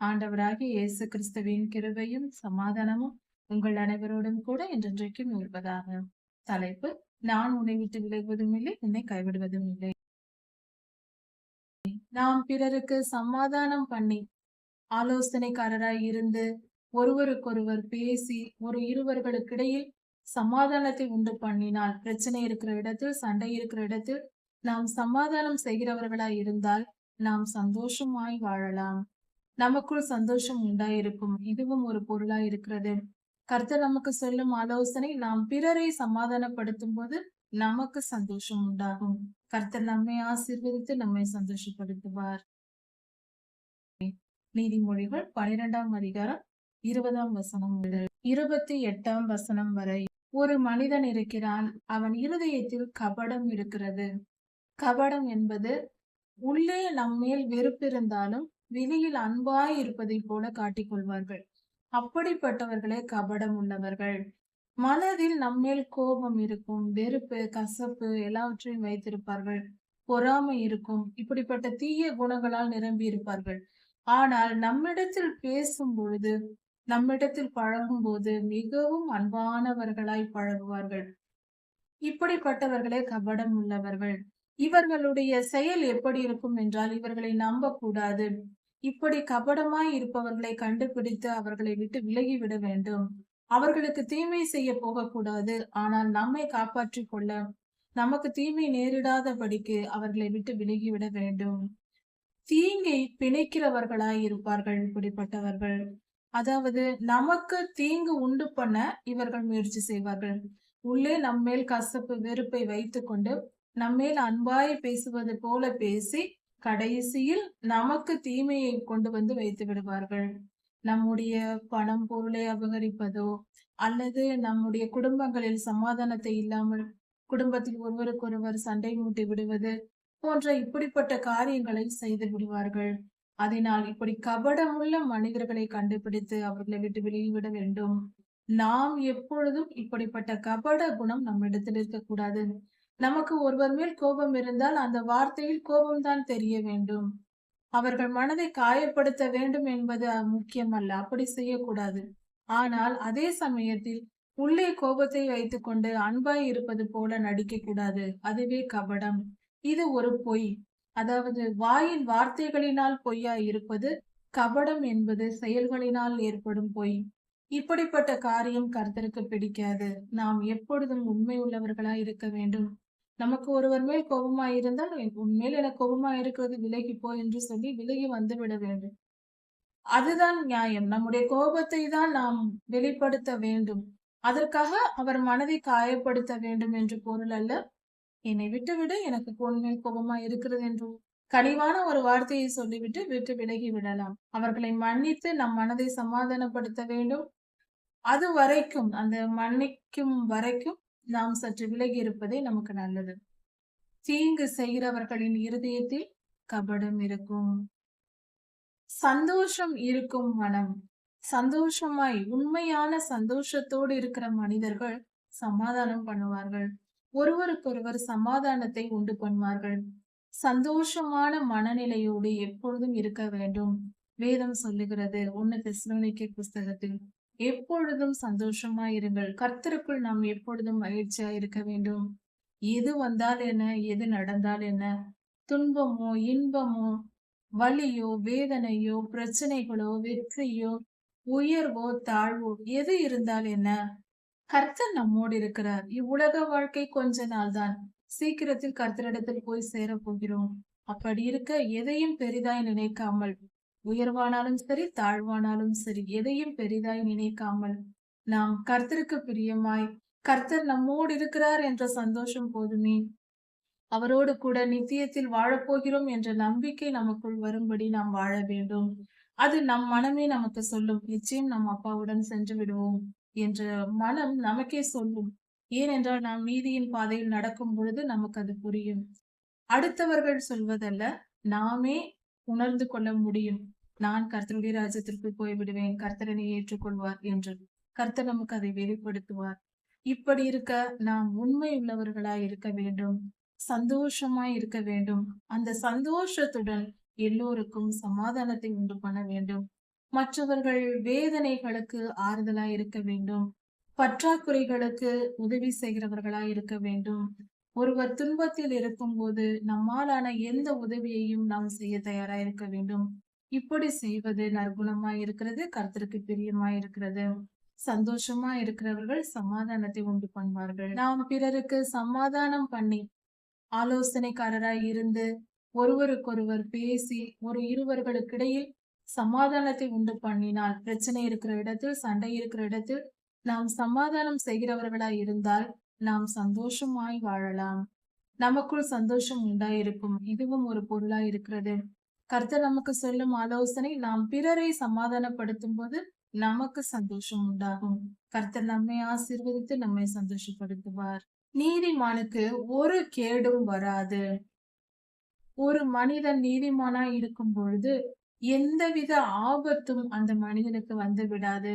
ஆண்டவராகிய இயேசு கிறிஸ்துவின் கிருபையும் சமாதானமும் உங்கள் அனைவரோடும் கூட என்றென்றைக்கும் இருப்பதாக. தலைப்பு நான் உன்னை விட்டு விலகுவதும் இல்லை என்னை கைவிடுவதும் இல்லை நாம் பிறருக்கு சமாதானம் பண்ணி ஆலோசனைக்காரராய் இருந்து ஒருவருக்கொருவர் பேசி ஒரு இருவர்களுக்கிடையில் சமாதானத்தை உண்டு பண்ணினால் பிரச்சனை இருக்கிற இடத்தில் சண்டை இருக்கிற இடத்தில் நாம் சமாதானம் செய்கிறவர்களாய் இருந்தால் நாம் சந்தோஷமாய் வாழலாம். நமக்குள் சந்தோஷம் உண்டாயிருக்கும். இதுவும் ஒரு பொருளா இருக்கிறது. கர்த்தர் நமக்கு சொல்லும் ஆலோசனை நாம் பிறரை சமாதானப்படுத்தும் போது நமக்கு சந்தோஷம் உண்டாகும். கர்த்தர் நம்மை ஆசீர்வதித்து நம்மை சந்தோஷப்படுத்துவார். நீதிமொழிகள் பனிரெண்டாம் அதிகாரம் இருபதாம் வசனம் முதல் இருபத்தி எட்டாம் வசனம் வரை. ஒரு மனிதன் இருக்கிறான். அவன் இருதயத்தில் கபடம் இருக்கிறது. கபடம் என்பது உள்ளே நம்மேல் வெறுப்பு இருந்தாலும் வெளியில் அன்பாய் இருப்பதை போல காட்டிக்கொள்வார்கள் அப்படிப்பட்டவர்களே கபடம் உள்ளவர்கள். மனதில் நம்மேல் கோபம் இருக்கும் வெறுப்பு கசப்பு எல்லாவற்றையும் வைத்திருப்பார்கள். பொறாமை இருக்கும் இப்படிப்பட்ட தீய குணங்களால் நிரம்பி இருப்பார்கள். ஆனால் நம்மிடத்தில் பேசும் பொழுது நம்மிடத்தில் பழகும் போது மிகவும் அன்பானவர்களாய் பழகுவார்கள். இப்படிப்பட்டவர்களே கபடம் உள்ளவர்கள். இவர்களுடைய செயல் எப்படி இருக்கும் என்றால் இவர்களை நம்பக்கூடாது. இப்படி கபடமாய் இருப்பவர்களை கண்டுபிடித்து அவர்களை விட்டு விலகிவிட வேண்டும். அவர்களுக்கு தீமை செய்ய போகக்கூடாது. ஆனால் நம்மை காப்பாற்றிக் கொள்ள நமக்கு தீமை நேரிடாதபடிக்கு அவர்களை விட்டு விலகிவிட வேண்டும். தீங்கை பிணைக்கிறவர்களாய் இருப்பார்கள் இப்படிப்பட்டவர்கள். அதாவது நமக்கு தீங்கு உண்டு பண்ண இவர்கள் முயற்சி செய்வார்கள். உள்ளே நம்மேல் கசப்பு வெறுப்பை வைத்துக்கொண்டு நம்மேல் அன்பாய் பேசுவது போல பேசி கடைசியில் நமக்கு தீமையை கொண்டு வந்து வைத்து விடுவார்கள். நம்முடைய பணம் பொருளை அபகரிப்பதோ அல்லது நம்முடைய குடும்பங்களில் சமாதானத்தை இல்லாமல் குடும்பத்தில் ஒருவருக்கொருவர் சண்டை மூட்டி விடுவது போன்ற இப்படிப்பட்ட காரியங்களை செய்து விடுவார்கள். அதனால் இப்படி கபடமுள்ள மனிதர்களை கண்டுபிடித்து அவர்களை விட்டு வெளியிட வேண்டும். நாம் எப்பொழுதும் இப்படிப்பட்ட கபட குணம் நம்மிடத்தில் இருக்கக்கூடாது. நமக்கு ஒருவர் மேல் கோபம் இருந்தால் அந்த வார்த்தையில் கோபம்தான் தெரிய வேண்டும். அவர்கள் மனதை காயப்படுத்த வேண்டும் என்பது முக்கியமல்ல. அப்படி செய்யக்கூடாது. ஆனால் அதே சமயத்தில் உள்ளே கோபத்தை வைத்துக்கொண்டு அன்பாய் இருப்பது போல நடிக்க கூடாது அதுவே கபடம். இது ஒரு பொய். அதாவது வாயின் வார்த்தைகளினால் பொய்யா இருப்பது கபடம் என்பது செயல்களினால் ஏற்படும் பொய். இப்படிப்பட்ட காரியம் கருத்தருக்கு பிடிக்காது. நாம் எப்பொழுதும் உண்மை உள்ளவர்களாய் இருக்க வேண்டும். நமக்கு ஒருவர் மேல் கோபமா இருந்தால் உண்மையில் எனக்கு கோபமா இருக்கிறது விலகி போ என்று சொல்லி விலகி வந்து விட வேண்டும். அதுதான் நியாயம். நம்முடைய கோபத்தை தான் நாம் வெளிப்படுத்த வேண்டும். அதற்காக அவர் மனதை காயப்படுத்த வேண்டும் என்று பொருள் அல்ல. என்னை விட்டுவிடு எனக்கு உண்மையில் கோபமா இருக்கிறது என்று கனிவான ஒரு வார்த்தையை சொல்லிவிட்டு விட்டு விலகி விடலாம். அவர்களை மன்னித்து நம் மனதை சமாதானப்படுத்த வேண்டும். அது வரைக்கும் அந்த மன்னிக்கும் வரைக்கும் நாம் சற்று விலகி இருப்பதே நமக்கு நல்லது. தீங்கு செய்கிறவர்களின் இருதயத்தில் கபடம் இருக்கும். சந்தோஷம் இருக்கும் மனம். சந்தோஷமாய் உண்மையான சந்தோஷத்தோடு இருக்கிற மனிதர்கள் சமாதானம் பண்ணுவார்கள். ஒருவருக்கொருவர் சமாதானத்தை உண்டு பண்ணுவார்கள். சந்தோஷமான மனநிலையோடு எப்பொழுதும் இருக்க வேண்டும். வேதம் சொல்லுகிறது ஒன்னு தெஸ்லோனிக்கை புஸ்தகத்தில் எப்பொழுதும் சந்தோஷமா இருங்கள். கர்த்தருக்குள் நாம் எப்பொழுதும் மகிழ்ச்சியா இருக்க வேண்டும். எது வந்தால் என்ன எது நடந்தால் என்ன? துன்பமோ இன்பமோ வலியோ வேதனையோ பிரச்சனைகளோ வெற்றியோ உயர்வோ தாழ்வோ எது இருந்தால் என்ன? கர்த்தர் நம்மோடு இருக்கிறார். இவ்வுலக வாழ்க்கை கொஞ்ச நாள் தான் சீக்கிரத்தில் கர்த்தரிடத்தில் போய் சேர போகிறோம். அப்படி இருக்க எதையும் பெரிதாய் நினைக்காமல் உயர்வானாலும் சரி தாழ்வானாலும் சரி எதையும் பெரிதாய் நினைக்காமல் நாம் கர்த்தருக்கு பிரியமாய் கர்த்தர் நம்மோடு இருக்கிறார் என்ற சந்தோஷம் போதுமே. அவரோடு கூட நித்தியத்தில் வாழப்போகிறோம் என்ற நம்பிக்கை நமக்குள் வரும்படி நாம் வாழ வேண்டும். அது நம் மனமே நமக்கு சொல்லும் நிச்சயம் நம் அப்பாவுடன் சென்று விடுவோம் என்ற மனம் நமக்கே சொல்லும். ஏனென்றால் நாம் நீதியின் பாதையில் நடக்கும் பொழுது நமக்கு அது புரியும். அடுத்தவர்கள் சொல்வதல்ல நாமே உணர்ந்து கொள்ள முடியும். நான் கர்த்தருடைய ராஜ்யத்திற்குள் போய்விடுவேன். கர்த்தரனை ஏற்றுக்கொள்வார் என்று. கர்த்தர் நமக்கு அதை வெளிப்படுத்துவார். இப்படி இருக்க நாம் உண்மை உள்ளவர்களாய் இருக்க வேண்டும். சந்தோஷமாய் இருக்க வேண்டும். அந்த சந்தோஷத்துடன் எல்லோருக்கும் சமாதானத்தை உண்டு பண்ண வேண்டும். மற்றவர்கள் வேதனைகளுக்கு ஆறுதலாய் இருக்க வேண்டும். பற்றாக்குறைகளுக்கு உதவி செய்கிறவர்களாய் இருக்க வேண்டும். ஒருவர் துன்பத்தில் இருக்கும்போது நம்மாலான எந்த உதவியையும் நாம் செய்ய தயாரா இருக்க வேண்டும். இப்படி செய்வது நற்குணமாய் இருக்கிறது கர்த்தருக்கு பிரியமாய் இருக்கிறது. சந்தோஷமா இருக்கிறவர்கள் சமாதானத்தை உண்டு பண்ணுவார்கள். நாம் பிறருக்கு சமாதானம் பண்ணி ஆலோசனைக்காரராய் இருந்து ஒருவருக்கொருவர் பேசி ஒரு இருவர்களுக்கிடையில் சமாதானத்தை உண்டு பண்ணினால் பிரச்சனை இருக்கிற இடத்தில் சண்டை இருக்கிற இடத்தில் நாம் சமாதானம் செய்கிறவர்களாய் இருந்தால் நாம் சந்தோஷமாய் வாழலாம். நமக்குள் சந்தோஷம் உண்டாயிருக்கும். இதுவும் ஒரு பொருளாய் இருக்கிறது. கர்த்தர் நமக்கு சொல்லும் ஆலோசனை நாம் பிறரை சமாதானப்படுத்தும் போது நமக்கு சந்தோஷம் உண்டாகும். கர்த்தர் நம்மை ஆசீர்வதித்து நம்மை சந்தோஷப்படுத்துவார். நீதிமானுக்கு ஒரு கேடும் வராது. ஒரு மனிதன் நீதிமானா இருக்கும் பொழுது எந்தவித ஆபத்தும் அந்த மனிதனுக்கு வந்து விடாது.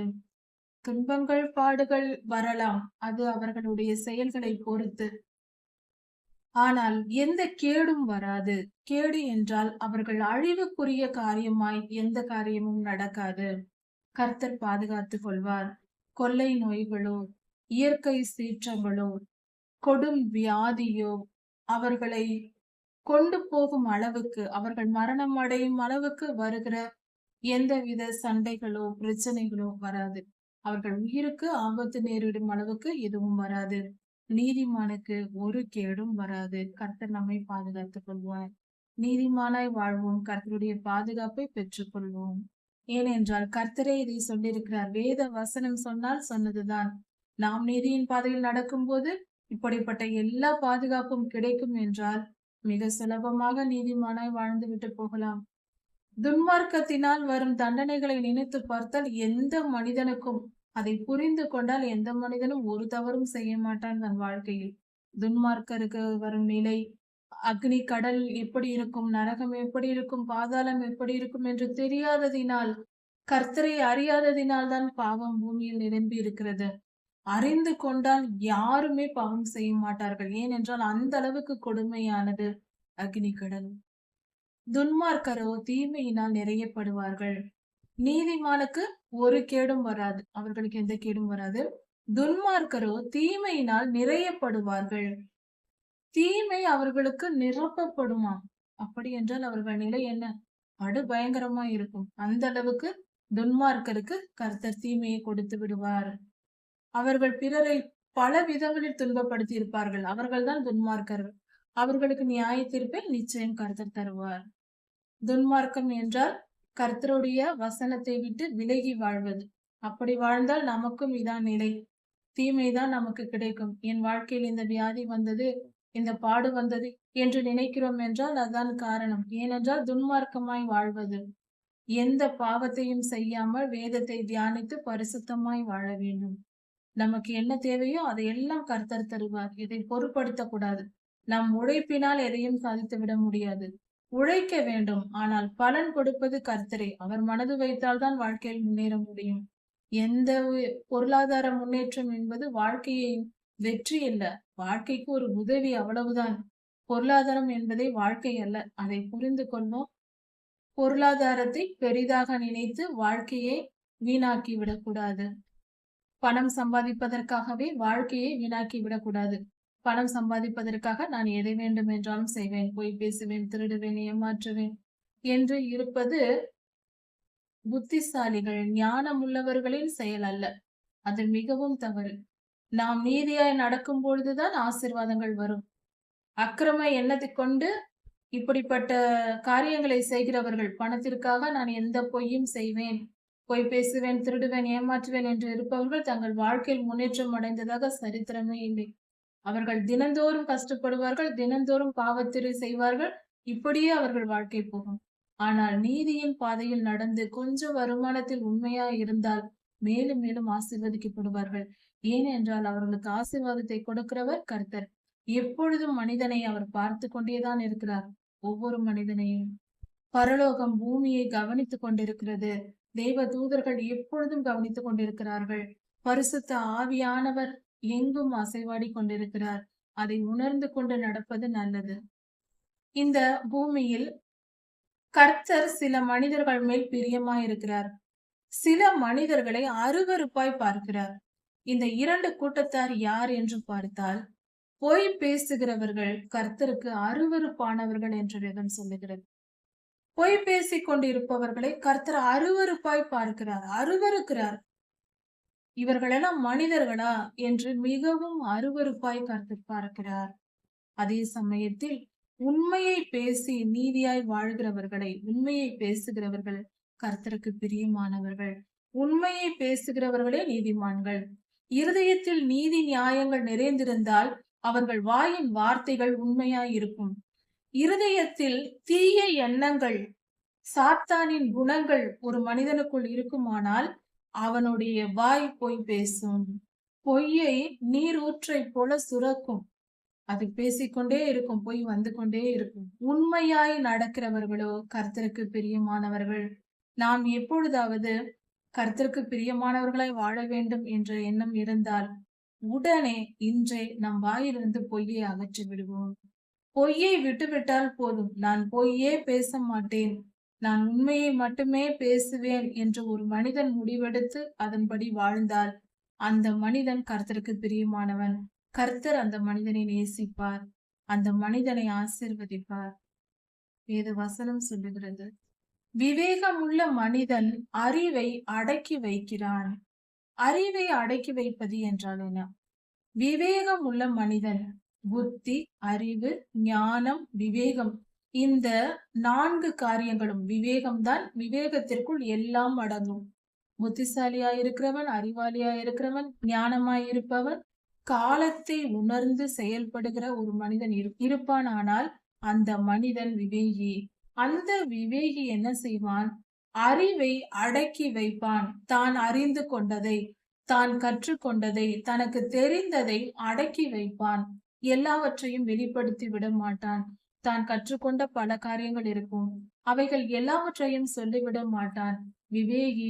துன்பங்கள் பாடுகள் வரலாம். அது அவர்களுடைய செயல்களை பொறுத்து. ஆனால் எந்த கேடும் வராது. கேடு என்றால் அவர்கள் அழிவுக்குரிய காரியமாய் எந்த காரியமும் நடக்காது. கர்த்தர் பாதுகாத்துக் கொள்வார். கொள்ளை நோய்களோ இயற்கை சீற்றங்களோ கொடும் வியாதியோ அவர்களை கொண்டு போகும் அளவுக்கு அவர்கள் மரணம் அடையும் அளவுக்கு வருகிற எந்தவித சண்டைகளோ பிரச்சனைகளோ வராது. அவர்கள் உயிருக்கு ஆபத்து நேரிடும் அளவுக்கு எதுவும் வராது. நீதிமானுக்கு ஒரு கேடும் வராது. கர்த்தர் நம்மை பாதுகாத்துக் கொள்வார். நீதிமானாய் வாழ்வோம். கர்த்தருடைய பாதுகாப்பை பெற்றுக்கொள்வோம். ஏனென்றால் கர்த்தரே இதை சொல்லியிருக்கிறார். வேத வசனம் சொன்னால் சொன்னதுதான். நாம் நீதியின் பாதையில் நடக்கும்போது இப்படிப்பட்ட எல்லா பாதுகாப்பும் கிடைக்கும் என்றால் மிக சுலபமாக நீதிமானாய் வாழ்ந்து விட்டு போகலாம். துன்மார்க்கத்தினால் வரும் தண்டனைகளை நினைத்து பார்த்தால் எந்த மனிதனுக்கும் அதை புரிந்து கொண்டால் எந்த மனிதனும் ஒரு தவறும் செய்ய மாட்டான் தன் வாழ்க்கையில். துன்மார்க்கருக்கு வரும் நிலை அக்னி கடல் எப்படி இருக்கும் நரகம் எப்படி இருக்கும் பாதாளம் எப்படி இருக்கும் என்று தெரியாததினால் கர்த்தரை அறியாததினால் தான் பாவம் பூமியில் நிரம்பி இருக்கிறது. அறிந்து கொண்டால் யாருமே பாவம் செய்ய மாட்டார்கள். ஏனென்றால் அந்த அளவுக்கு கொடுமையானது அக்னி கடல் துன்மார்க்கரோ தீமையினால் நிறையப்படுவார்கள். நீதிமானுக்கு ஒரு கேடும் வராது. அவர்களுக்கு எந்த கேடும் வராது. துன்மார்க்கரோ தீமையினால் நிறையப்படுவார்கள். தீமை அவர்களுக்கு நிரப்பப்படுமா? அப்படி என்றால் அவர்கள் நிலை என்ன? படு பயங்கரமா இருக்கும். அந்த அளவுக்கு துன்மார்க்கருக்கு கர்த்தர் தீமையை கொடுத்து விடுவார். அவர்கள் பிறரை பல விதங்களில் துன்பப்படுத்தி இருப்பார்கள். அவர்கள்தான் துன்மார்க்கர்கள் அவர்களுக்கு நியாய தீர்ப்பை நிச்சயம் கருத்தர் தருவார். துன்மார்க்கம் என்றால் கர்த்தருடைய வசனத்தை விட்டு விலகி வாழ்வது. அப்படி வாழ்ந்தால் நமக்கும் இதான் நிலை. தீமைதான் நமக்கு கிடைக்கும். என் வாழ்க்கையில் இந்த வியாதி வந்தது இந்த பாடு வந்தது என்று நினைக்கிறோம் என்றால் அதான் காரணம். ஏனென்றால் துன்மார்க்கமாய் வாழ்வது. எந்த பாவத்தையும் செய்யாமல் வேதத்தை தியானித்து பரிசுத்தமாய் வாழ வேண்டும். நமக்கு என்ன தேவையோ அதையெல்லாம் கர்த்தர் தருவார். இதை பொருட்படுத்த கூடாது நம் உழைப்பினால் எதையும் சாதித்து விட முடியாது. உழைக்க வேண்டும். ஆனால் பலன் கொடுப்பது கர்த்தரே. அவர் மனது வைத்தால்தான் வாழ்க்கையில் முன்னேற முடியும். எந்த பொருளாதார முன்னேற்றம் என்பது வாழ்க்கையை வெற்றி அல்ல. வாழ்க்கைக்கு ஒரு உதவி அவ்வளவுதான். பொருளாதாரம் என்பதே வாழ்க்கை அல்ல. அதை புரிந்து கொள்வோம் பொருளாதாரத்தை பெரிதாக நினைத்து வாழ்க்கையை வீணாக்கி விடக்கூடாது பணம் சம்பாதிப்பதற்காகவே வாழ்க்கையை வீணாக்கி விடக்கூடாது பணம் சம்பாதிப்பதற்காக நான் எதை வேண்டும் என்றாலும் செய்வேன். போய் பேசுவேன் திருடுவேன் ஏமாற்றுவேன் என்று இருப்பது புத்திசாலிகள் ஞானம் உள்ளவர்களின் செயல் அல்ல. அது மிகவும் தவறு. நாம் நீதியாய் நடக்கும் பொழுதுதான் ஆசிர்வாதங்கள் வரும். அக்கிரம எண்ணத்தை கொண்டு இப்படிப்பட்ட காரியங்களை செய்கிறவர்கள் பணத்திற்காக நான் எந்த பொய்யும் செய்வேன் பொய் பேசுவேன் திருடுவேன் ஏமாற்றுவேன் என்று இருப்பவர்கள் தங்கள் வாழ்க்கையில் முன்னேற்றம் அடைந்ததாக சரித்திரமே இல்லை. அவர்கள் தினந்தோறும் கஷ்டப்படுவார்கள் தினந்தோறும் பாவத்திரை செய்வார்கள். இப்படியே அவர்கள் வாழ்க்கை போகும். ஆனால் நீதியின் பாதையில் நடந்து கொஞ்சம் வருமானத்தில் உண்மையா இருந்தால் மேலும் மேலும் ஆசீர்வதிக்கப்படுவார்கள். ஏனென்றால் அவர்களுக்கு ஆசீர்வாதத்தை கொடுக்கிறவர் கர்த்தர். எப்பொழுதும் மனிதனை அவர் பார்த்து கொண்டேதான் இருக்கிறார். ஒவ்வொரு மனிதனையும் பரலோகம் பூமியை கவனித்துக் கொண்டிருக்கிறது. தேவ தூதர்கள் எப்பொழுதும் கவனித்துக் கொண்டிருக்கிறார்கள். பரிசுத்த ஆவியானவர் எங்கும் அசைவாடி கொண்டிருக்கிறார். அதை உணர்ந்து கொண்டு நடப்பது நல்லது. இந்த பூமியில் கர்த்தர் சில மனிதர்கள் மேல் பிரியமாயிருக்கிறார். சில மனிதர்களை அருவருப்பாய் பார்க்கிறார். இந்த இரண்டு கூட்டத்தார் யார் என்று பார்த்தால் பொய் பேசுகிறவர்கள் கர்த்தருக்கு அருவருப்பானவர்கள் என்று வேதம் சொல்லுகிறது. பொய் பேசிக் கொண்டிருப்பவர்களை கர்த்தர் அருவருப்பாய் பார்க்கிறார் அருவருக்கிறார். இவர்களெல்லாம் மனிதர்களா என்று மிகவும் அருவருப்பாய் கருத்து பார்க்கிறார். அதே சமயத்தில் உண்மையை பேசி நீதியாய் வாழ்கிறவர்களை உண்மையை பேசுகிறவர்கள் கர்த்தருக்கு பிரியமானவர்கள் உண்மையை பேசுகிறவர்களே நீதிமான்கள். இருதயத்தில் நீதி நியாயங்கள் நிறைந்திருந்தால் அவர்கள் வாயின் வார்த்தைகள் உண்மையாய் இருக்கும். இருதயத்தில் தீய எண்ணங்கள் சாத்தானின் குணங்கள் ஒரு மனிதனுக்குள் இருக்குமானால் அவனுடைய வாய் பொய் பேசும். பொய்யை நீர் ஊற்றை போல சுரக்கும். அது பேசிக்கொண்டே இருக்கும் பொய் வந்து கொண்டே இருக்கும். உண்மையாய் நடக்கிறவர்களோ கர்த்தருக்கு பிரியமானவர்கள். நாம் எப்பொழுதாவது கர்த்தருக்கு பிரியமானவர்களாய் வாழ வேண்டும் என்ற எண்ணம் இருந்தால் உடனே இன்றே நம் வாயிலிருந்து பொய்யை அகற்றி விடுவோம் பொய்யை விட்டுவிட்டால் போதும். நான் பொய்யே பேச மாட்டேன். நான் உண்மையை மட்டுமே பேசுவேன் என்று ஒரு மனிதன் முடிவெடுத்து அதன்படி வாழ்ந்தால் அந்த மனிதன் கர்த்தருக்கு பிரியமானவன். கர்த்தர் அந்த மனிதனை நேசிப்பார். அந்த மனிதனை ஆசிர்வதிப்பார். வேத வசனம் சொல்லுகிறது விவேகமுள்ள மனிதன் அறிவை அடக்கி வைக்கிறான். அறிவை அடக்கி வைப்பது என்றால் என்ன? விவேகம் உள்ள மனிதன் புத்தி அறிவு ஞானம் விவேகம் இந்த நான்கு காரியங்களும் விவேகம்தான் விவேகத்திற்குள் எல்லாம் அடங்கும். புத்திசாலியா இருக்கிறவன் அறிவாளியா இருக்கிறவன் ஞானமாய் இருப்பவன் காலத்தை உணர்ந்து செயல்படுகிற ஒரு மனிதன் இரு இருப்பான் ஆனால் அந்த மனிதன் விவேகி. அந்த விவேகி என்ன செய்வான்? அறிவை அடக்கி வைப்பான். தான் அறிந்து கொண்டதை தான் கற்றுக்கொண்டதை தனக்கு தெரிந்ததை அடக்கி வைப்பான். எல்லாவற்றையும் வெளிப்படுத்தி விட மாட்டான். தான் கற்றுக்கொண்ட பல காரியங்கள் இருக்கும். அவைகள் எல்லாவற்றையும் சொல்லிவிட மாட்டான். விவேகி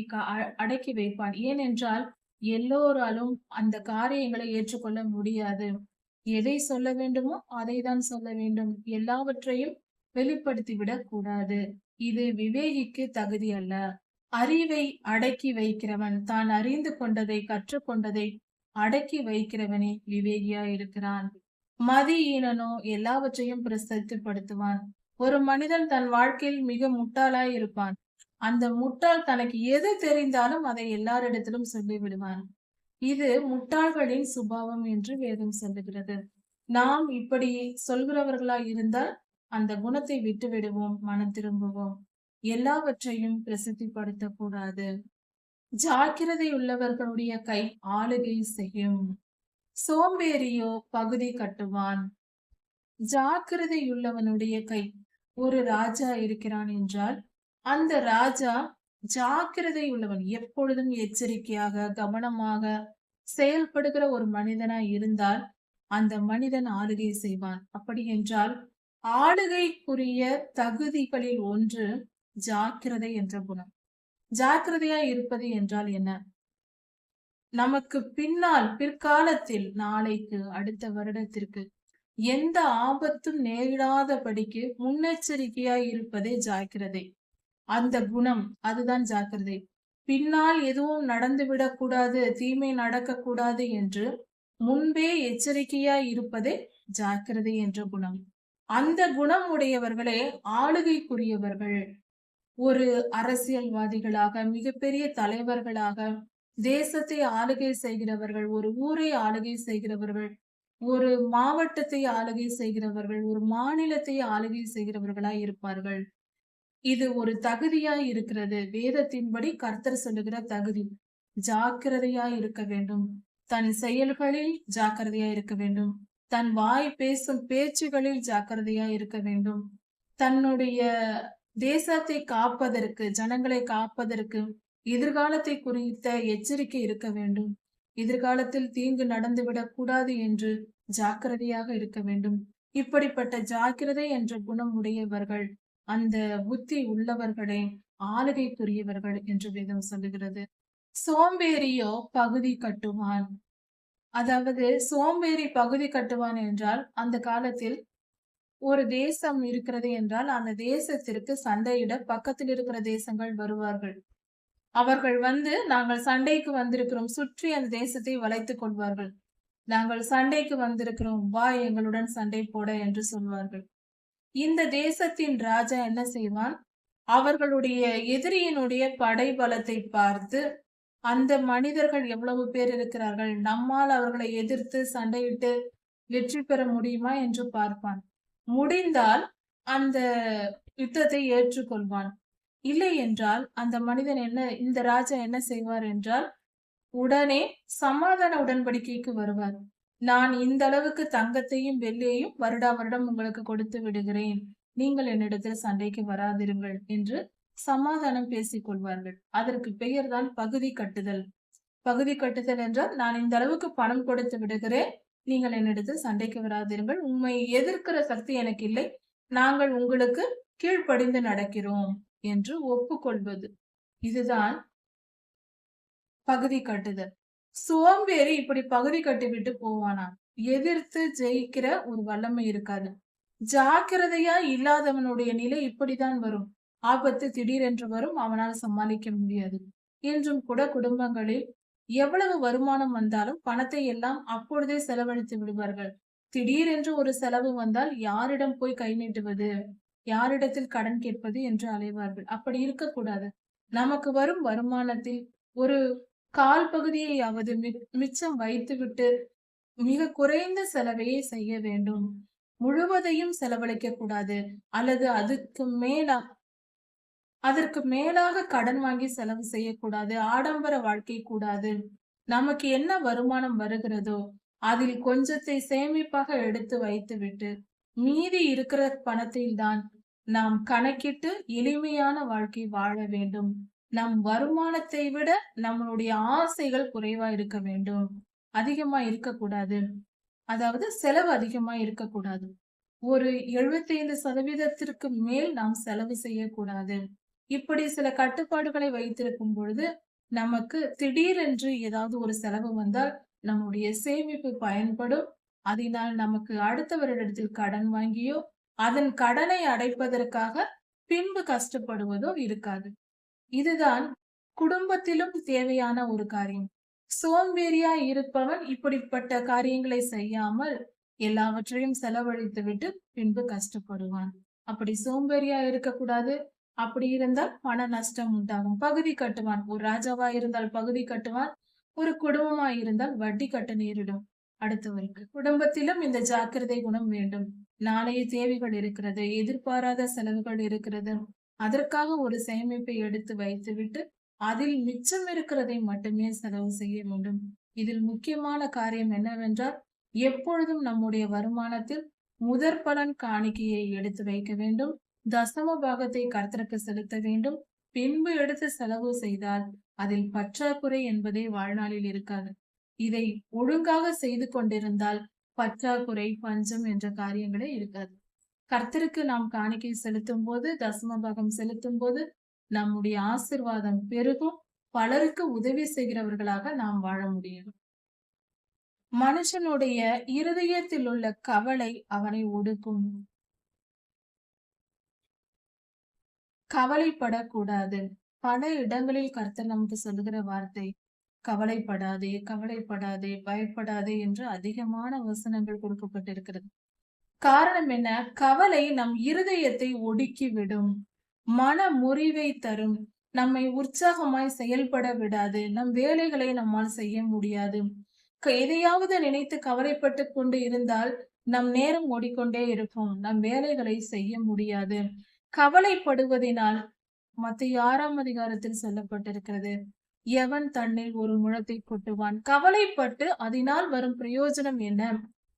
அடக்கி வைப்பான். ஏனென்றால் எல்லோராலும் அந்த காரியங்களை ஏற்றுக்கொள்ள முடியாது. எதை சொல்ல வேண்டுமோ அதை தான் சொல்ல வேண்டும். எல்லாவற்றையும் வெளிப்படுத்தி விடக் கூடாது. இது விவேகிக்கு தகுதி அல்ல. அறிவை அடக்கி வைக்கிறவன் தான் அறிந்து கொண்டதை கற்றுக்கொண்டதை அடக்கி வைக்கிறவனே விவேகியா இருக்கிறான் மதியீனனோ எல்லாவற்றையும் பிரசித்திப்படுத்துவான். ஒரு மனிதன் தன் வாழ்க்கையில் மிக முட்டாளாய் இருப்பான். அந்த முட்டாள் தனக்கு எது தெரிந்தாலும் அதை எல்லாரிடத்திலும் சொல்லிவிடுவான். இது முட்டாள்களின் சுபாவம் என்று வேதம் சொல்லுகிறது. நாம் இப்படி சொல்கிறவர்களாய் இருந்தால் அந்த குணத்தை விட்டு விடுவோம் மனம் திரும்புவோம். எல்லாவற்றையும் பிரசித்திப்படுத்தக்கூடாது. ஜாக்கிரதை உள்ளவர்களுடைய கை ஆளுகை செய்யும். சோம்பேறியோ பகுதி கட்டுவான். ஜாக்கிரதையுள்ளவனுடைய கை ஒரு ராஜா இருக்கிறான் என்றால் அந்த ராஜா ஜாக்கிரதை உள்ளவன் எப்பொழுதும் எச்சரிக்கையாக கவனமாக செயல்படுகிற ஒரு மனிதனா இருந்தால் அந்த மனிதன் ஆளுகை செய்வான். அப்படி என்றால் ஆளுகைக்குரிய தகுதிகளில் ஒன்று ஜாக்கிரதை என்ற குணம். ஜாக்கிரதையா இருப்பது என்றால் என்ன? நமக்கு பின்னால் பிற்காலத்தில் நாளைக்கு அடுத்த வருடத்திற்கு எந்த ஆபத்தும் நேரிடாதபடிக்கு முன்னெச்சரிக்கையாய் இருப்பதே ஜாக்கிரதை. அந்த குணம் அதுதான் ஜாக்கிரதை. பின்னால் எதுவும் நடந்துவிடக் கூடாது தீமை நடக்கக்கூடாது என்று முன்பே எச்சரிக்கையாய் இருப்பதே ஜாக்கிரதை என்ற குணம். அந்த குணம் உடையவர்களே ஆளுகைக்குரியவர்கள். ஒரு அரசியல்வாதிகளாக மிகப்பெரிய தலைவர்களாக தேசத்தை ஆளுகை செய்கிறவர்கள் ஒரு ஊரை ஆளுகை செய்கிறவர்கள் ஒரு மாவட்டத்தை ஆளுகை செய்கிறவர்கள் ஒரு மாநிலத்தை ஆளுகை செய்கிறவர்களாய் இருப்பார்கள். இது ஒரு தகுதியாய் இருக்கிறது. வேதத்தின்படி கர்த்தர் சொல்லுகிற தகுதி. ஜாக்கிரதையாய் இருக்க வேண்டும். தன் செயல்களில் ஜாக்கிரதையா இருக்க வேண்டும். தன் வாய் பேசும் பேச்சுகளில் ஜாக்கிரதையாய் இருக்க வேண்டும். தன்னுடைய தேசத்தை காப்பதற்கு ஜனங்களை காப்பதற்கு எதிர்காலத்தை குறித்த எச்சரிக்கை இருக்க வேண்டும். எதிர்காலத்தில் தீங்கு நடந்துவிடக் கூடாது என்று ஜாக்கிரதையாக இருக்க வேண்டும். இப்படிப்பட்ட ஜாக்கிரதை என்ற குணம் உடையவர்கள் அந்த புத்தி உள்ளவர்களே ஆளுகைக்குரியவர்கள் என்று வேதம் சொல்லுகிறது. சோம்பேறியோ பகுதி கட்டுவான். அதாவது சோம்பேறி பகுதி கட்டுவான் என்றால் அந்த காலத்தில் ஒரு தேசம் இருக்கிறது என்றால் அந்த தேசத்திற்கு சண்டையிட பக்கத்தில் இருக்கிற தேசங்கள் வருவார்கள். அவர்கள் வந்து நாங்கள் சண்டைக்கு வந்திருக்கிறோம். சுற்றி அந்த தேசத்தை வளைத்துக் கொள்வார்கள். நாங்கள் சண்டைக்கு வந்திருக்கிறோம். வா எங்களுடன் சண்டை போட என்று சொல்வார்கள். இந்த தேசத்தின் ராஜா என்ன செய்வான்? அவர்களுடைய எதிரியினுடைய படை பலத்தை பார்த்து அந்த மனிதர்கள் எவ்வளவு பேர் இருக்கிறார்கள்? நம்மால் அவர்களை எதிர்த்து சண்டையிட்டு வெற்றி பெற முடியுமா என்று பார்ப்பான். முடிந்தால் அந்த யுத்தத்தை ஏற்றுக்கொள்வான். இல்லை என்றால் அந்த மனிதன் என்ன இந்த ராஜா என்ன செய்வார் என்றால் உடனே சமாதான உடன்படிக்கைக்கு வருவார். நான் இந்த அளவுக்கு தங்கத்தையும் வெள்ளியையும் வருடா வருடம் உங்களுக்கு கொடுத்து விடுகிறேன். நீங்கள் என்னிடத்தில் சண்டைக்கு வராதிருங்கள் என்று சமாதானம் பேசிக் கொள்வார்கள். அதற்கு பெயர்தான் பகுதி கட்டுதல். பகுதி கட்டுதல் என்றால் நான் இந்த அளவுக்கு பணம் கொடுத்து விடுகிறேன். நீங்கள் என்னிடத்தில் சண்டைக்கு வராதிருங்கள். உண்மை எதிர்க்கிற சக்தி எனக்கு இல்லை. நாங்கள் உங்களுக்கு கீழ்ப்படிந்து நடக்கிறோம். என்று ஒப்புக்கொள்வது. இதுதான் பகுதி கட்டுதல். சோம்பேறி இப்படி பகுதி கட்டிவிட்டு போவானா? எதிர்த்து ஜெயிக்கிற ஒரு வல்லமை இருக்காது. ஜாக்கிரதையா இல்லாதவனுடைய நிலை இப்படிதான் வரும். ஆபத்து திடீரென்று வரும் அவனால் சமாளிக்க முடியாது. இன்றும் கூட குடும்பங்களில் எவ்வளவு வருமானம் வந்தாலும் பணத்தை எல்லாம் அப்பொழுதே செலவழித்து விடுவார்கள். திடீரென்று ஒரு செலவு வந்தால் யாரிடம் போய் கை நீட்டுவது? யாரிடத்தில் கடன் கேட்பது என்று அலைவார்கள். அப்படி இருக்கக்கூடாது. நமக்கு வரும் வருமானத்தில் ஒரு கால் பகுதியையாவது மிச்சம் வைத்துவிட்டு மிக குறைந்த செலவையே செய்ய வேண்டும். முழுவதையும் செலவழிக்க கூடாது. அல்லது அதுக்கு மேலா அதற்கு மேலாக கடன் வாங்கி செலவு செய்யக்கூடாது. ஆடம்பர வாழ்க்கை கூடாது. நமக்கு என்ன வருமானம் வருகிறதோ அதில் கொஞ்சத்தை சேமிப்பாக எடுத்து வைத்துவிட்டு மீதி இருக்கிற பணத்தில் தான் நாம் கணக்கிட்டு எளிமையான வாழ்க்கை வாழ வேண்டும். நம் வருமானத்தை விட நம்மளுடைய ஆசைகள் குறைவா இருக்க வேண்டும். அதிகமா இருக்கக்கூடாது. அதாவது செலவு அதிகமா இருக்கக்கூடாது. ஒரு எழுபத்தைந்து சதவீதத்திற்கு மேல் நாம் செலவு செய்யக்கூடாது. இப்படி சில கட்டுப்பாடுகளை வைத்திருக்கும் பொழுது நமக்கு திடீரென்று ஏதாவது ஒரு செலவு வந்தால் நம்முடைய சேமிப்பு பயன்படும். அதனால் நமக்கு அடுத்த வருடத்தில் கடன் வாங்கியோ அதன் கடனை அடைப்பதற்காக பின்பு கஷ்டப்படுவதோ இருக்காது. இதுதான் குடும்பத்திலும் தேவையான ஒரு காரியம். சோம்பேறியா இருப்பவன் இப்படிப்பட்ட காரியங்களை செய்யாமல் எல்லாவற்றையும் செலவழித்து விட்டு பின்பு கஷ்டப்படுவான். அப்படி சோம்பேறியா இருக்கக்கூடாது. அப்படி இருந்தால் பண நஷ்டம் உண்டாகும். பகுதி கட்டுவான். ஒரு ராஜாவா இருந்தால் பகுதி கட்டுவான். ஒரு குடும்பமா இருந்தால் வட்டி கட்ட நேரிடும். அடுத்தவருக்கு குடும்பத்திலும் இந்த ஜாக்கிரதை குணம் வேண்டும். நாளைய தேவைகள் இருக்கிறது எதிர்பாராத செலவுகள் இருக்கிறது. அதற்காக ஒரு சேமிப்பை எடுத்து வைத்துவிட்டு அதில் மிச்சம் இருக்கிறதை மட்டுமே செலவு செய்ய வேண்டும். இதில் முக்கியமான காரியம் என்னவென்றால் எப்பொழுதும் நம்முடைய வருமானத்தில் முதற் பலன் காணிக்கையை எடுத்து வைக்க வேண்டும். தசம பாகத்தை கர்த்தருக்கு செலுத்த வேண்டும். பின்பு எடுத்து செலவு செய்தால் அதில் பற்றாக்குறை என்பதே வாழ்நாளில் இருக்காது. இதை ஒழுங்காக செய்து கொண்டிருந்தால் பற்றாக்குறை பஞ்சம் என்ற காரியங்களே இருக்காது. கர்த்தருக்கு நாம் காணிக்கை செலுத்தும் போது தசம பாகம் செலுத்தும் போது நம்முடைய ஆசிர்வாதம் பெருகும். பலருக்கு உதவி செய்கிறவர்களாக நாம் வாழ முடியும். மனுஷனுடைய இருதயத்தில் உள்ள கவலை அவனை ஒடுக்கும். கவலைப்படக்கூடாது. பல இடங்களில் கர்த்தர் நமக்கு சொல்லுகிற வார்த்தை கவலைப்படாதே கவலைப்படாதே பயப்படாதே என்று அதிகமான வசனங்கள் கொடுக்கப்பட்டிருக்கிறது. காரணம் என்ன? கவலை நம் இருதயத்தை ஒடுக்கி விடும் மன முறிவை தரும். நம்மை உற்சாகமாய் செயல்பட விடாது. நம் வேலைகளை நம்மால் செய்ய முடியாது. எதையாவது நினைத்து கவலைப்பட்டு கொண்டு இருந்தால் நம் நேரம் ஓடிக்கொண்டே இருக்கும். நம் வேலைகளை செய்ய முடியாது. கவலைப்படுவதனால் மத்திய ஆறாம் அதிகாரத்தில் சொல்லப்பட்டிருக்கிறது. எவன் தன்னில் ஒரு முழத்தை கொட்டுவான் கவலைப்பட்டு அதனால் வரும் பிரயோஜனம் என்ன?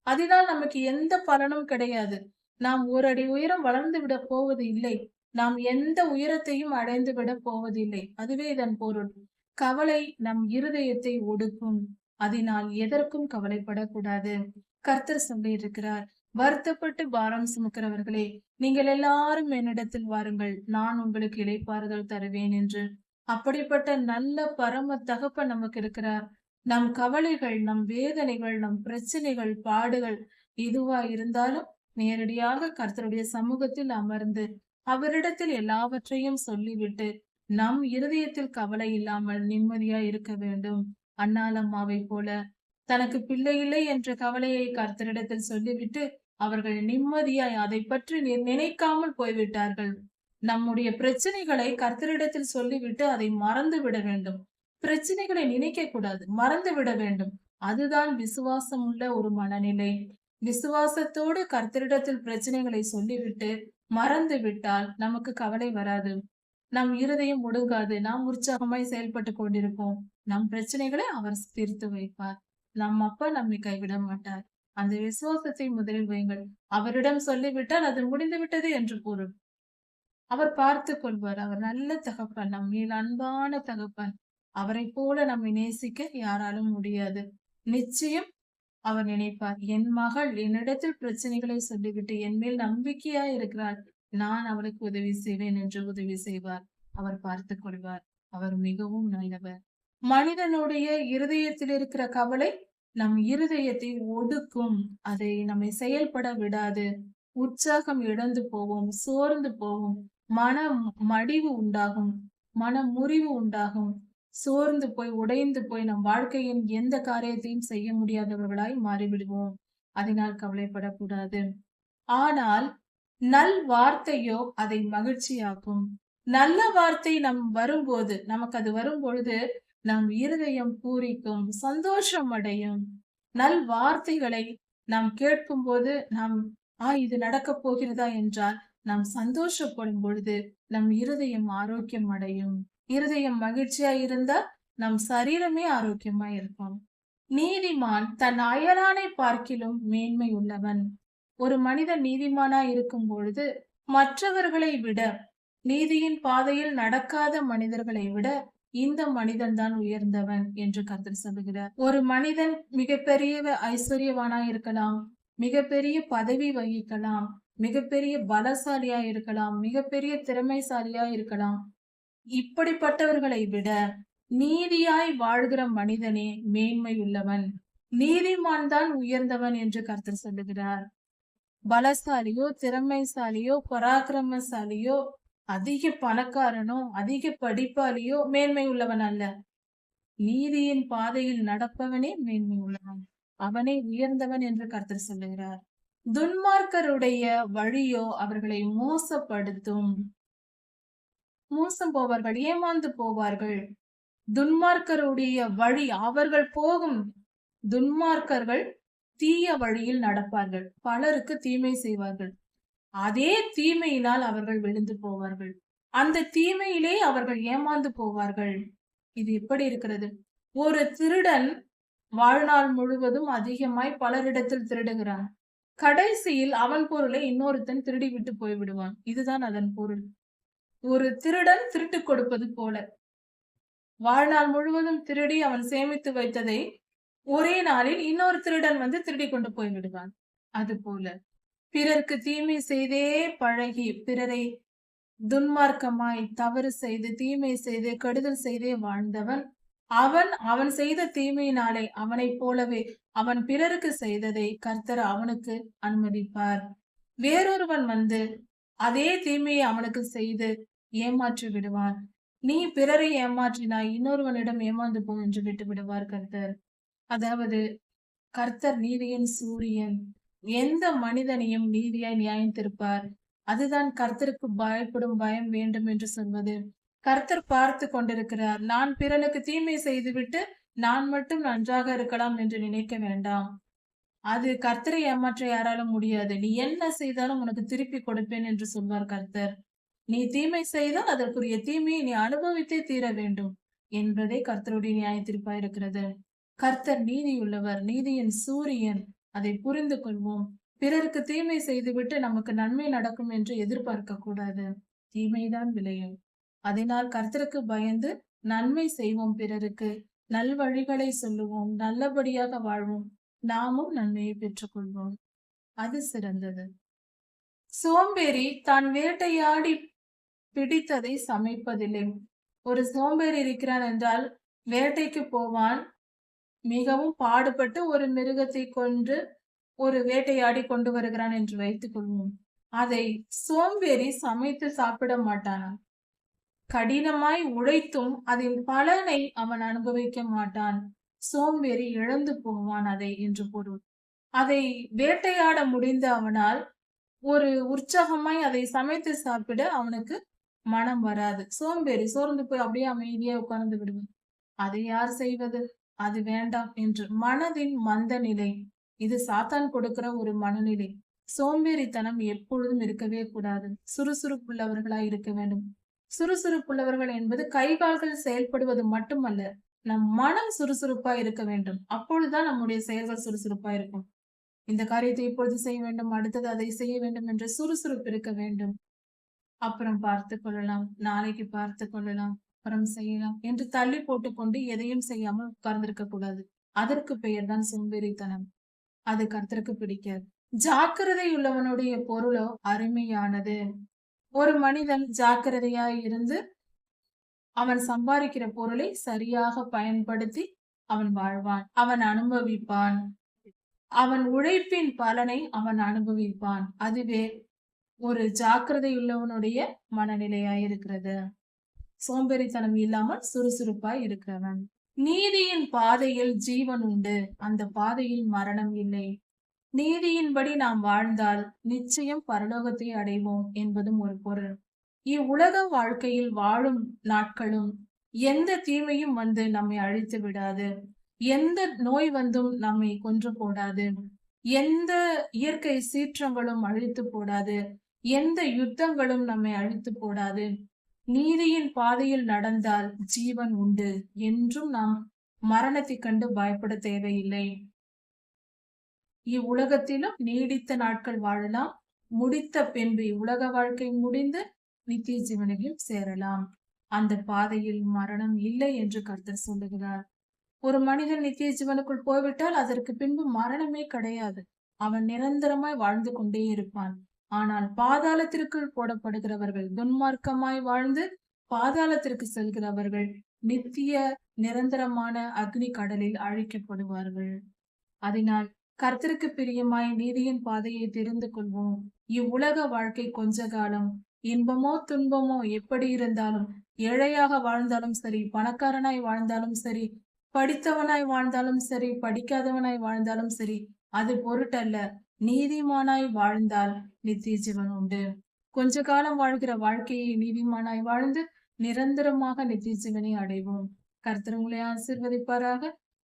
அதனால் நமக்கு எந்த பலனும் கிடையாது. நாம் ஒரு அடி உயரம் வளர்ந்து விட போவது இல்லை. நாம் எந்த உயரத்தையும் அடைந்து விட போவதில்லை. அதுவே இதன் பொருள். கவலை நம் இருதயத்தை ஒடுக்கும். அதனால் எதற்கும் கவலைப்படக்கூடாது. கர்த்தர் சொல்லி இருக்கிறார் வருத்தப்பட்டு பாரம் சுமக்கிறவர்களே நீங்கள் எல்லாரும் என்னிடத்தில் வாருங்கள். நான் உங்களுக்கு இலைப்பாறுதல் தருவேன் என்று அப்படிப்பட்ட நல்ல பரம தகப்ப நமக்கு இருக்கிறார். நம் கவலைகள் நம் வேதனைகள் நம் பிரச்சனைகள் பாடுகள் எதுவா இருந்தாலும் நேரடியாக கர்த்தருடைய சமூகத்தில் அமர்ந்து அவரிடத்தில் எல்லாவற்றையும் சொல்லிவிட்டு நம் இருதயத்தில் கவலை இல்லாமல் நிம்மதியா இருக்க வேண்டும். அண்ணாலம்மாவை போல தனக்கு பிள்ளை இல்லை என்ற கவலையை கர்த்தரிடத்தில் சொல்லிவிட்டு அவர்கள் நிம்மதியாய் அதை பற்றி நி- நினைக்காமல் போய்விட்டார்கள். நம்முடைய பிரச்சனைகளை கர்த்தரிடத்தில் சொல்லிவிட்டு அதை மறந்து விட வேண்டும். பிரச்சனைகளை நினைக்க கூடாது மறந்து விட வேண்டும். அதுதான் விசுவாசம் உள்ள ஒரு மனநிலை. விசுவாசத்தோடு கர்த்தரிடத்தில் பிரச்சனைகளை சொல்லிவிட்டு மறந்து விட்டால் நமக்கு கவலை வராது. நம் இருதயம் ஒடுங்காது. நாம் உற்சாகமாய் செயல்பட்டு கொண்டிருப்போம். நம் பிரச்சனைகளை அவர் தீர்த்து வைப்பார். நம் அப்பா நம்மை கைவிட மாட்டார். அந்த விசுவாசத்தை முதலில் வையுங்கள். அவரிடம் சொல்லிவிட்டால் அது முடிந்து விட்டது என்று பொருள் அவர் பார்த்து கொள்வார். அவர் நல்ல தகப்பன் நம் மேல் அன்பான தகப்பன். அவரை போல நம்மை நேசிக்க யாராலும் முடியாது. நிச்சயம் அவர் நினைப்பார் என் மகள் என்னிடத்தில் பிரச்சனைகளை சொல்லிவிட்டு என் மேல் நம்பிக்கையா இருக்கிறார் நான் அவளுக்கு உதவி செய்வேன் என்று உதவி செய்வார். அவர் பார்த்து கொள்வார். அவர் மிகவும் நல்லவர். மனிதனுடைய இருதயத்தில் இருக்கிற கவலை நம் இருதயத்தை ஒடுக்கும். அதை நம்மை செயல்பட விடாது. உற்சாகம் இழந்து போவோம் சோர்ந்து போவோம். மன மடிவு உண்டாகும் மன முறிவு உண்டாகும். சோர்ந்து போய் உடைந்து போய் நம் வாழ்க்கையின் எந்த காரியத்தையும் செய்ய முடியாதவர்களாய் மாறிவிடுவோம். அதனால் கவலைப்படக்கூடாது. ஆனால் நல் வார்த்தையோ அதை மகிழ்ச்சியாக்கும். நல்ல வார்த்தை நம் வரும்போது நமக்கு அது வரும் பொழுது நம் இருதயம் பூரிக்கும் சந்தோஷம் அடையும் நல் வார்த்தைகளை நாம் கேட்கும் போது நாம் ஆ இது நடக்கப் போகிறதா? என்றால் நாம் சந்தோஷப்படும் பொழுது நம் இருதயம் ஆரோக்கியம் அடையும் இருதயம் மகிழ்ச்சியா இருந்தா நம் சரீரமே ஆரோக்கியமா இருக்கும் நீதிமான் தன் அயலானை பார்க்கிலும் மேன்மை உள்ளவன். ஒரு மனிதன் நீதிமானா இருக்கும் பொழுது மற்றவர்களை விட நீதியின் பாதையில் நடக்காத மனிதர்களை விட இந்த மனிதன் தான் உயர்ந்தவன் என்று கர்த்தர் சொல்லுகிறார். ஒரு மனிதன் மிகப்பெரிய ஐஸ்வர்யவானா இருக்கலாம் மிகப்பெரிய பதவி வகிக்கலாம் மிகப்பெரிய பலசாலியா இருக்கலாம் மிகப்பெரிய திறமைசாலியா இருக்கலாம். இப்படிப்பட்டவர்களை விட நீதியாய் வாழ்கிற மனிதனே மேன்மை உள்ளவன். நீதிமான் தான் உயர்ந்தவன் என்று கர்த்தர் சொல்லுகிறார். பலசாலியோ திறமைசாலியோ பராக்கிரமசாலியோ அதிக பணக்காரனோ அதிக படிப்பாளியோ மேன்மை உள்ளவன் அல்ல. நீதியின் பாதையில் நடப்பவனே மேன்மை உள்ளவன். அவனே உயர்ந்தவன் என்று கர்த்தர் சொல்லுகிறார். துன்மார்க்கருடைய வழியோ அவர்களை மோசப்படுத்தும். மோசம் போவார்கள் ஏமாந்து போவார்கள். துன்மார்க்கருடைய வழி அவர்கள் போகும். துன்மார்க்கர்கள் தீய வழியில் நடப்பார்கள் பலருக்கு தீமை செய்வார்கள். அதே தீமையினால் அவர்கள் விழுந்து போவார்கள். அந்த தீமையிலே அவர்கள் ஏமாந்து போவார்கள். இது எப்படி இருக்கிறது? ஒரு திருடன் வாழ்நாள் முழுவதும் அதிகமாய் பலரிடத்தில் திருடுகிறான். கடைசியில் அவன் பொருளை இன்னொருத்தன் திருடி விட்டு போய்விடுவான் இதுதான் அதன் பொருள். ஒரு திருடன் திருட்டு கொடுப்பது போல. வாழ்நாள் முழுவதும் திருடி அவன் சேமித்து வைத்ததை ஒரே நாளில் இன்னொரு திருடன் வந்து திருடி கொண்டு போய் விடுவான். அது போல. பிறர்க்கு தீமை செய்தே பழகி பிறரை துன்மார்க்கமாய் தவறு செய்து தீமை செய்து கெடுதல் செய்தே வாழ்ந்தவன் அவன் அவன் செய்த தீமையினாலே அவனைப் போலவே அவன் பிறருக்கு செய்ததை கர்த்தர் அவனுக்கு அனுமதிப்பார். வேறொருவன் வந்து அதே தீமையை அவனுக்கு செய்து ஏமாற்றி விடுவான். நீ பிறரை ஏமாற்றினாய் இன்னொருவனிடம் ஏமாந்து போ என்று விட்டு விடுவார் கர்த்தர். அதாவது கர்த்தர் நீதியின் சூரியன். எந்த மனிதனையும் நீதியாய் நியாயத்திருப்பார் அதுதான் கர்த்தருக்கு பயப்படும் பயம் வேண்டும் என்று சொல்வது. கர்த்தர் பார்த்து கொண்டிருக்கிறார். நான் பிறனுக்கு தீமை செய்துவிட்டு நான் மட்டும் நன்றாக இருக்கலாம் என்று நினைக்க வேண்டாம். அது கர்த்தரை ஏமாற்ற யாராலும் முடியாது. நீ என்ன செய்தாலும் உனக்கு திருப்பி கொடுப்பேன் என்று சொல்வார் கர்த்தர். நீ தீமை செய்தால் அதற்குரிய தீமையை நீ அனுபவித்தே தீர வேண்டும் என்பதே கர்த்தருடைய நியாயத்திருப்பா இருக்கிறது. கர்த்தர் நீதியுள்ளவர் நீதியின் சூரியன். அதை புரிந்து கொள்வோம். பிறருக்கு தீமை செய்துவிட்டு நமக்கு நன்மை நடக்கும் என்று எதிர்பார்க்க கூடாது தீமைதான் விளையும். அதனால் கர்த்தருக்கு பயந்து நன்மை செய்வோம் பிறருக்கு. நல் வழிகளை சொல்லுவோம். நல்லபடியாக வாழ்வோம். நாமும் நன்மையை பெற்றுக்கொள்வோம். அது சிறந்தது. சோம்பேறி தான் வேட்டையாடி பிடித்ததை சமைப்பதில்லை. ஒரு சோம்பேறி இருக்கிறான் என்றால் வேட்டைக்கு போவான். மிகவும் பாடுபட்டு ஒரு மிருகத்தை கொன்று ஒரு வேட்டையாடி கொண்டு வருகிறான் என்று வைத்துக் கொள்வோம் அதை சோம்பேறி சமைத்து சாப்பிட மாட்டானா? கடினமாய் உழைத்தும் அதன் பலனை அவன் அனுபவிக்க மாட்டான். சோம்பேறி இழந்து போவான் அதை என்று பொருள். அதை வேட்டையாட முடிந்த அவனால் ஒரு உற்சாகமாய் அதை சமைத்து சாப்பிட அவனுக்கு மனம் வராது. சோம்பேறி சோர்ந்து போய் அப்படியே அமைதியா உட்கார்ந்து விடுவான். அதை யார் செய்வது? அது வேண்டாம் என்று மனதின் மந்த நிலை. இது சாத்தான் கொடுக்கிற ஒரு மனநிலை. சோம்பேறித்தனம் எப்பொழுதும் இருக்கவே கூடாது. சுறுசுறுப்புள்ளவர்களாய் இருக்க வேண்டும். சுறுசுறுப்புள்ளவர்கள் என்பது கை கால்கள் செயல்படுவது மட்டுமல்ல நம் மனம் சுறுசுறுப்பா இருக்க வேண்டும். அப்பொழுதுதான் நம்முடைய செயல்கள் சுறுசுறுப்பா இருக்கும். இந்த காரியத்தை இப்பொழுது செய்ய வேண்டும் அடுத்தது அதை செய்ய வேண்டும் என்ற சுறுசுறுப்பு இருக்க வேண்டும். அப்புறம் பார்த்து கொள்ளலாம் நாளைக்கு பார்த்து கொள்ளலாம் அப்புறம் செய்யலாம் என்று தள்ளி போட்டுக்கொண்டு எதையும் செய்யாமல் உட்கார்ந்திருக்க கூடாது. அதற்கு பெயர் தான் சோம்பேறித்தனம். அது கருத்திற்கு பிடிக்காது. ஜாக்கிரதை உள்ளவனுடைய பொருளோ அருமையானது. ஒரு மனிதன் ஜாக்கிரதையாய் இருந்து அவன் சம்பாதிக்கிற பொருளை சரியாக பயன்படுத்தி அவன் வாழ்வான் அவன் அனுபவிப்பான். அவன் உழைப்பின் பலனை அவன் அனுபவிப்பான். அதுவே ஒரு ஜாக்கிரதை உள்ளவனுடைய மனநிலையாய் இருக்கிறது. சோம்பேறித்தனம் இல்லாமல் சுறுசுறுப்பாய் இருக்கிறவன். நீதியின் பாதையில் ஜீவன் உண்டு. அந்த பாதையில் மரணம் இல்லை. நீதியின்படி நாம் வாழ்ந்தால் நிச்சயம் பரலோகத்தை அடைவோம் என்பதும் ஒரு பொருள். இவ்வுலக வாழ்க்கையில் வாழும் நாட்களும் எந்த தீமையும் வந்து நம்மை அழித்து விடாது. எந்த நோய் வந்தும் நம்மை கொன்று போடாது. எந்த இயற்கை சீற்றங்களும் அழித்து போடாது. எந்த யுத்தங்களும் நம்மை அழித்து போடாது. நீதியின் பாதையில் நடந்தால் ஜீவன் உண்டு என்றும் நாம் மரணத்தை கண்டு பயப்பட தேவையில்லை. இவ்வுலகத்திலும் நீடித்த நாட்கள் வாழலாம். முடித்த பின்பு உலக வாழ்க்கை முடிந்து நித்திய ஜீவனையும் சேரலாம். அந்த பாதையில் மரணம் இல்லை என்று கருத்தர் சொல்லுகிறார். ஒரு மனிதன் நித்திய ஜீவனுக்குள் போய்விட்டால் அதற்கு பின்பு மரணமே கிடையாது. அவன் நிரந்தரமாய் வாழ்ந்து கொண்டே இருப்பான். ஆனால் பாதாளத்திற்குள் போடப்படுகிறவர்கள் துன்மார்க்கமாய் வாழ்ந்து பாதாளத்திற்கு செல்கிறவர்கள் நித்திய நிரந்தரமான அக்னி கடலில் அழிக்கப்படுவார்கள். அதனால் கர்த்தருக்கு பிரியமாய் நீதியின் பாதையை தெரிந்து கொள்வோம். இவ்வுலக வாழ்க்கை கொஞ்ச காலம் இன்பமோ துன்பமோ எப்படி இருந்தாலும் ஏழையாக வாழ்ந்தாலும் சரி பணக்காரனாய் வாழ்ந்தாலும் சரி படித்தவனாய் வாழ்ந்தாலும் சரி படிக்காதவனாய் வாழ்ந்தாலும் சரி அது பொருட்டல்ல. நீதிமானாய் வாழ்ந்தால் நித்திய ஜீவன் உண்டு. கொஞ்ச காலம் வாழ்கிற வாழ்க்கையை நீதிமானாய் வாழ்ந்து நிரந்தரமாக நித்திய ஜீவனை அடைவோம். கர்த்தர் உங்களை ஆசிர்வதிப்பாராக.